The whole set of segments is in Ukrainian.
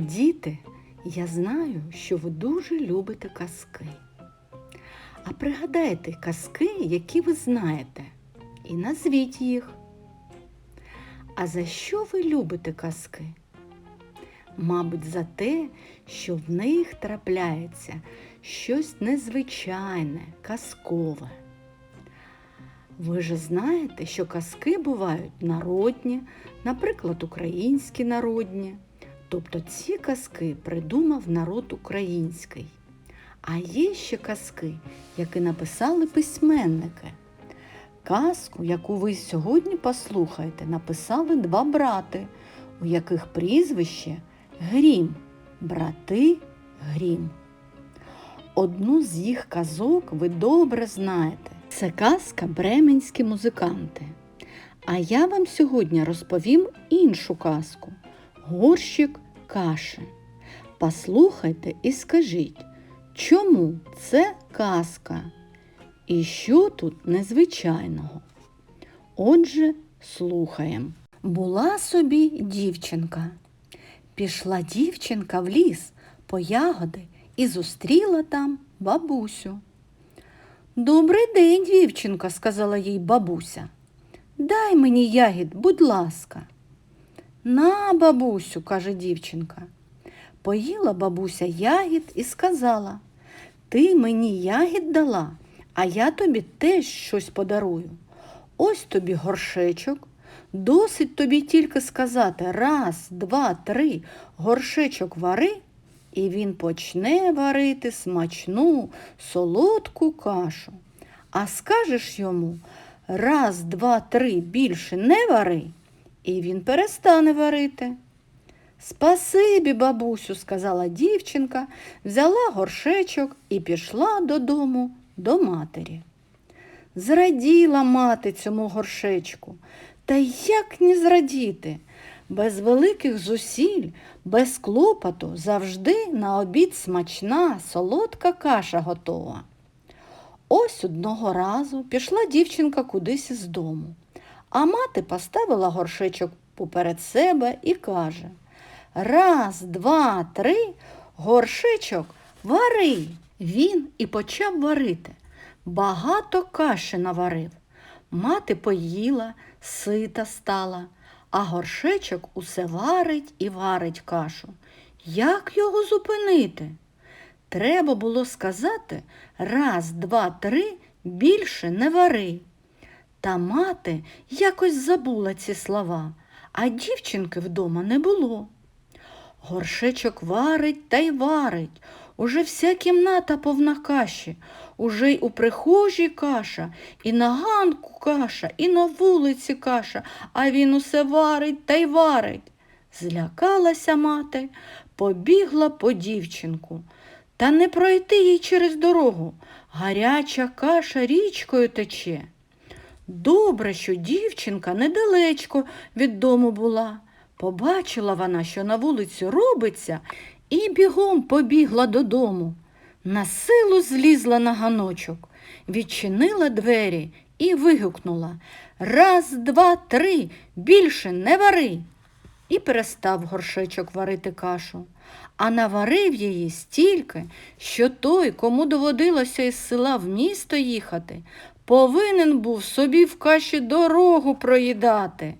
Діти, я знаю, що ви дуже любите казки. А пригадайте казки, які ви знаєте, і назвіть їх. А за що ви любите казки? Мабуть, за те, що в них трапляється щось незвичайне, казкове. Ви ж знаєте, що казки бувають народні, наприклад, українські народні. Тобто ці казки придумав народ український. А є ще казки, які написали письменники. Казку, яку ви сьогодні послухаєте, написали два брати, у яких прізвище Грім, брати Грім. Одну з їх казок ви добре знаєте. Це казка Бременські музиканти. А я вам сьогодні розповім іншу казку Горщик каші. Послухайте і скажіть, чому це казка? І що тут незвичайного? Отже, слухаємо. Була собі дівчинка. Пішла дівчинка в ліс по ягоди і зустріла там бабусю. Добрий день, дівчинка, сказала їй бабуся. Дай мені ягід, будь ласка. На, бабусю, каже дівчинка. Поїла бабуся ягід і сказала, ти мені ягід дала, а я тобі теж щось подарую. Ось тобі горшечок. Досить тобі тільки сказати раз, два, три, горшечок вари, і він почне варити смачну, солодку кашу. А скажеш йому раз, два, три більше не вари, і він перестане варити. Спасибі, бабусю, сказала дівчинка, взяла горшечок і пішла додому до матері. Зраділа мати цьому горшечку. Та як не зрадіти? Без великих зусиль, без клопоту завжди на обід смачна, солодка каша готова. Ось одного разу пішла дівчинка кудись із дому, а мати поставила горшечок поперед себе і каже Раз, два, три, горшечок вари. Він і почав варити. Багато каші наварив. Мати поїла, сита стала, а горшечок усе варить і варить кашу. Як його зупинити? Треба було сказати раз, два, три, більше не вари. Та мати якось забула ці слова, а дівчинки вдома не було. Горшечок варить та й варить. Уже вся кімната повна каші, уже й у прихожій каша, і на ганку каша, і на вулиці каша, а він усе варить та й варить. Злякалася мати, побігла по дівчинку. Та не пройти їй через дорогу. Гаряча каша річкою тече. Добре, що дівчинка недалечко від дому була. Побачила вона, що на вулиці робиться, і бігом побігла додому. На силу злізла на ганочок, відчинила двері і вигукнула Раз, два, три, більше не вари. І перестав горшечок варити кашу, а наварив її стільки, що той, кому доводилося із села в місто їхати, повинен був собі в каші дорогу проїдати.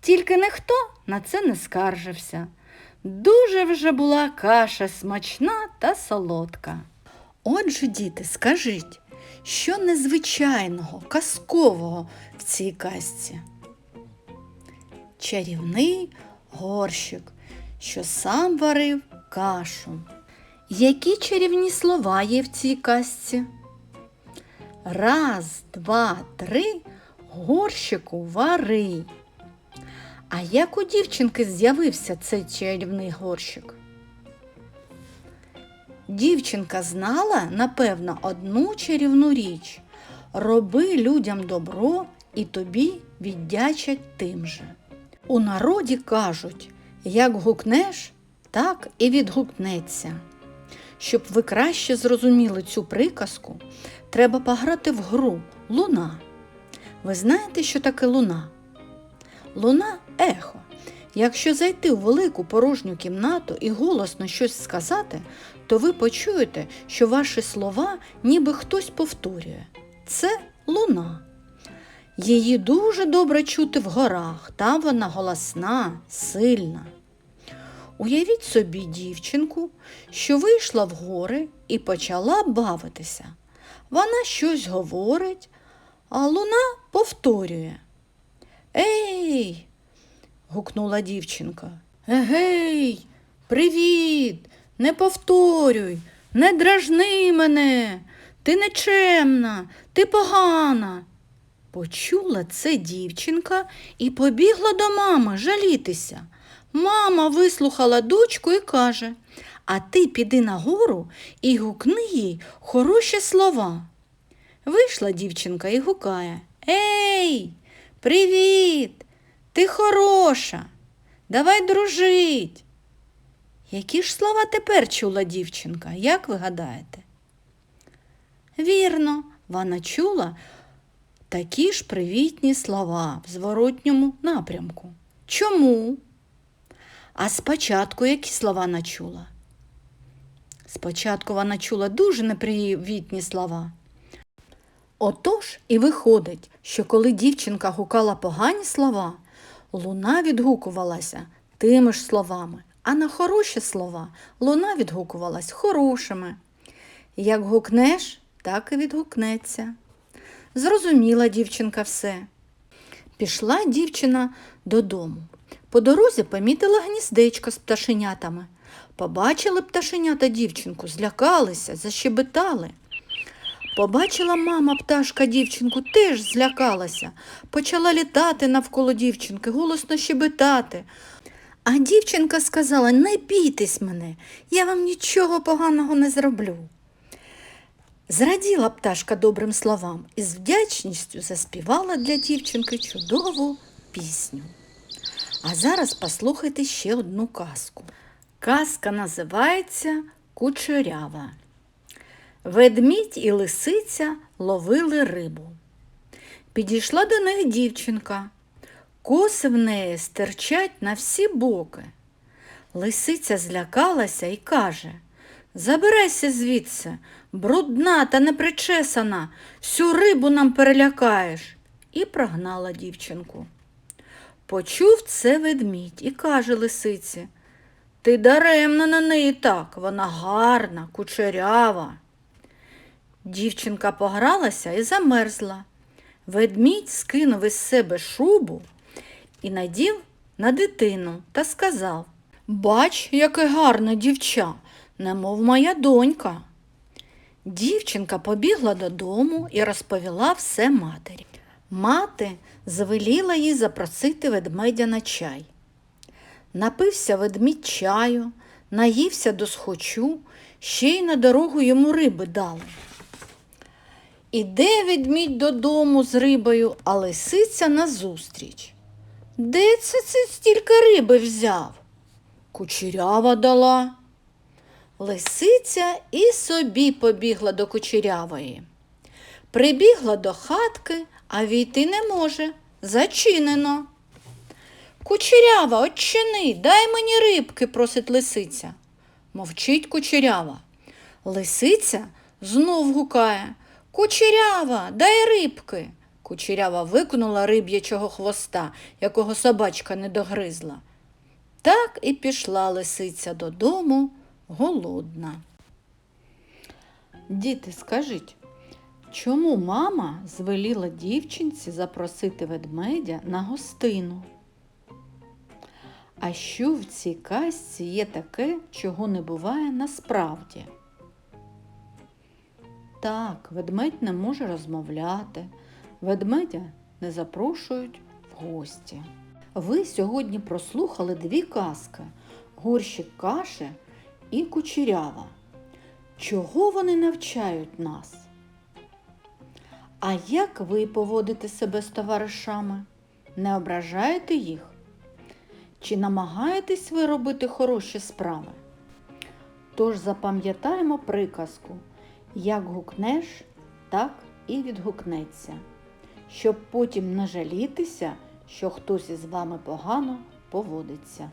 Тільки ніхто на це не скаржився. Дуже вже була каша смачна та солодка. Отже, діти, скажіть, що незвичайного, казкового в цій казці? Чарівний горщик, що сам варив кашу. Які чарівні слова є в цій казці? Раз, два, три, горщику вари. А як у дівчинки з'явився цей чарівний горщик? Дівчинка знала, напевно, одну чарівну річ. Роби людям добро і тобі віддячать тим же. У народі кажуть, як гукнеш, так і відгукнеться. Щоб ви краще зрозуміли цю приказку, треба пограти в гру Луна. Ви знаєте, що таке луна? Луна ехо, Якщо зайти у велику порожню кімнату і голосно щось сказати, то ви почуєте, що ваші слова ніби хтось повторює. Це луна. Її дуже добре чути в горах, там вона голосна, сильна. Уявіть собі дівчинку, що вийшла в гори і почала бавитися. Вона щось говорить, а луна повторює. Ей, гукнула дівчинка. Егей, привіт, не повторюй, не дражни мене, ти нечемна, ти погана. Почула це дівчинка і побігла до мами жалітися. Мама вислухала дочку і каже, а ти піди нагору і гукни їй хороші слова. Вийшла дівчинка і гукає Ей, привіт! Ти хороша, давай дружить. Які ж слова тепер чула дівчинка, як ви гадаєте? Вірно, вона чула такі ж привітні слова в зворотньому напрямку. Чому? А спочатку які слова вона чула? Спочатку вона чула дуже непривітні слова. Отож і виходить, що коли дівчинка гукала погані слова, луна відгукувалася тими ж словами, а на хороші слова луна відгукувалась хорошими. Як гукнеш, так і відгукнеться. Зрозуміла дівчинка все. Пішла дівчина додому. По дорозі помітила гніздечко з пташенятами. Побачили пташенята дівчинку, злякалися, защебетали. Побачила мама пташка дівчинку, теж злякалася, почала літати навколо дівчинки, голосно щебетати. А дівчинка сказала, не бійтесь мене, я вам нічого поганого не зроблю. Зраділа пташка добрим словам і з вдячністю заспівала для дівчинки чудову пісню. А зараз послухайте ще одну казку. Казка називається Кучерява. Ведмідь і лисиця ловили рибу. Підійшла до них дівчинка. Коси в неї стирчать на всі боки. Лисиця злякалася і каже Забирайся звідси, брудна та непричесана, всю рибу нам перелякаєш. І прогнала дівчинку. Почув це ведмідь і каже лисиці Ти даремно на неї так, вона гарна, кучерява. Дівчинка погралася і замерзла. Ведмідь скинув із себе шубу і надів на дитину та сказав Бач, яке гарне дівча, немов моя донька. Дівчинка побігла додому і розповіла все матері. Мати звеліла їй запросити ведмедя на чай. Напився ведмідь чаю, наївся до схочу, ще й на дорогу йому риби дали. Іде ведмідь додому з рибою, а лисиця назустріч. Де це це стільки риби взяв? Кучерява дала. Лисиця і собі побігла до кучерявої. Прибігла до хатки, а війти не може. Зачинено. Кучерява, очини, дай мені рибки, просить лисиця. Мовчить кучерява. Лисиця знов гукає Кучерява, дай рибки. Кучерява викинула риб'ячого хвоста, якого собачка не догризла. Так і пішла лисиця додому голодна. Діти, скажіть, чому мама звеліла дівчинці запросити ведмедя на гостину? А що в цій казці є таке, чого не буває насправді? Так, ведмедь не може розмовляти, ведмедя не запрошують в гості. Ви сьогодні прослухали дві казки горщик каші і кучерява. Чого вони навчають нас? А як ви поводите себе з товаришами? Не ображаєте їх? Чи намагаєтесь ви робити хороші справи? Тож запам'ятаємо приказку як гукнеш, так і відгукнеться, щоб потім не жалітися, що хтось із вами погано поводиться.